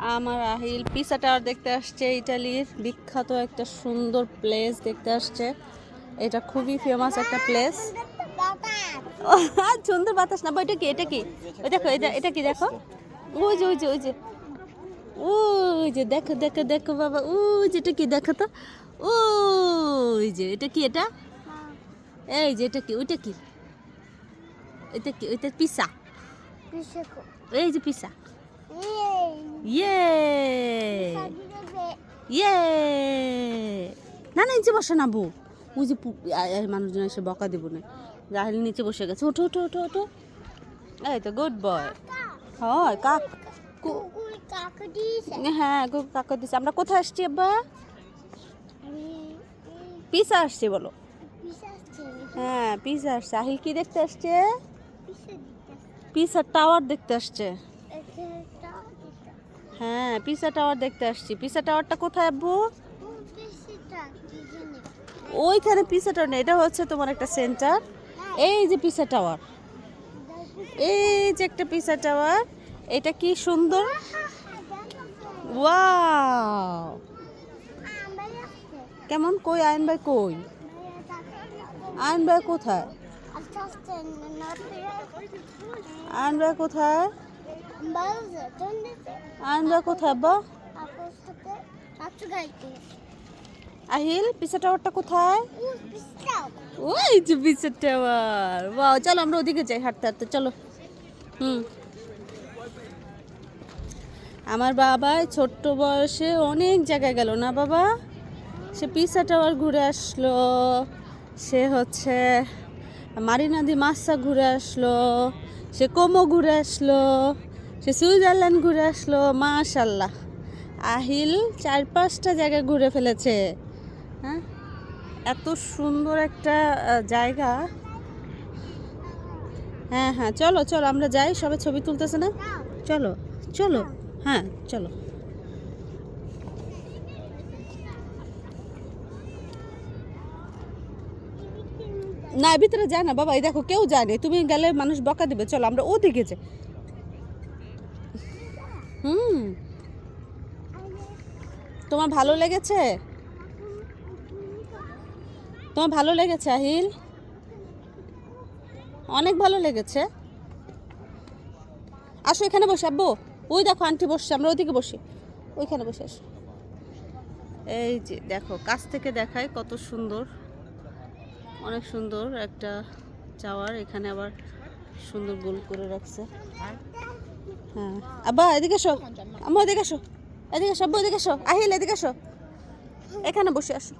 আমার আহিল পিসা টাওয়ার দেখতে আসছে ইটালির বিখ্যাত একটা সুন্দর প্লেস দেখতে আসছে। এটা খুবই ফেমাস একটা প্লেস সুন্দর বাতাস না ওইটা কি এটা কি? ওই দেখো এটা এটা কি দেখো? ওই যে ওই যে ওই যে ওই যে দেখো দেখো দেখো বাবা ওই যে এটা কি দেখো তো? ওই যে এটা কি এটা? এই যে এটা কি ওইটা কি? এটা কি ওইটা পিসা এই যে পিসা ইয়ে ইয়ে না না নিচে বসে না বউ। ওই যে মানুষজন এসে বকা দেবো না। রাহিল নিচে বসে গেছে। ওঠো ওঠো ওঠো ওঠো। এই তো গুড বয় হয় কাক কু- হ্যাঁ কাকা দিছে। আমরা কোথায় আসছি আব্বা? পিসা আসছে বলো। হ্যাঁ পিসা আসছে। আহিল কি দেখতে আসছে? পিসা টাওয়ার দেখতে আসছে। হ্যাঁ পিসা টাওয়ার দেখতে আসছি। পিসা টাওয়ারটা কোথায়, আব্বু? ওইখানে পিসা টাওয়ার এটা হচ্ছে তোমার একটা সেন্টার এই যে পিসা টাওয়ার এই যে একটা পিসা টাওয়ার এটা কি সুন্দর? ওয়াও কেমন? কই, আয়ন ভাই কই? আয়ন ভাই কোথায়? আয়ন ভাই কোথায়? আয়ন কোথায় আব্বা? আহিল পিসা টাওয়ারটা কোথায়? ওই যে পিসা টাওয়ার। ওয়াও চলো আমরা ওদিকে যাই হাঁটতে হাঁটতে চলো। হুম। আমার বাবা ছোট্ট বয়সে অনেক জায়গায় গেল না বাবা? সে পিসা টাওয়ার ঘুরে আসলো। সে হচ্ছে মারিনাদি মাসা ঘুরে আসলো। সে কোমো ঘুরে আসলো। সে সুইজারল্যান্ড ঘুরে আসলো, মাশাল্লাহ। আহিল চার পাঁচটা জায়গা ঘুরে ফেলেছে। হ্যাঁ? এত সুন্দর একটা জায়গা। হ্যাঁ হ্যাঁ চলো চলো, আমরা যাই, সবাই ছবি তুলতেছে না? চলো চলো হ্যাঁ চলো। না, ভিতরে যায় না, বাবা, এই দেখো, কেউ যায় না তুমি গেলে মানুষ বকা দিবে। চলো, আমরা ওদিকে যাই। হুম। তোমার ভালো লেগেছে? তোমার ভালো লেগেছে, আহিল? অনেক ভালো লেগেছে। আসো এখানে বসে, আব্বু। ওই দেখো আন্টি বসছে, আমরা ওইদিকে বসি। ওইখানে বসে আসো। এই যে দেখো, কাছ থেকে দেখায় কত সুন্দর। অনেক সুন্দর একটা চাওয়ার, এখানে আবার সুন্দর গোল করে রাখছে। হ্যাঁ। আব্বা, এদিকে এসো। আম্মা, এদিকে এসো। এদিকে এসো এদিকে এসো। আহিল, এদিকে এসো। এখানে বসে আসো।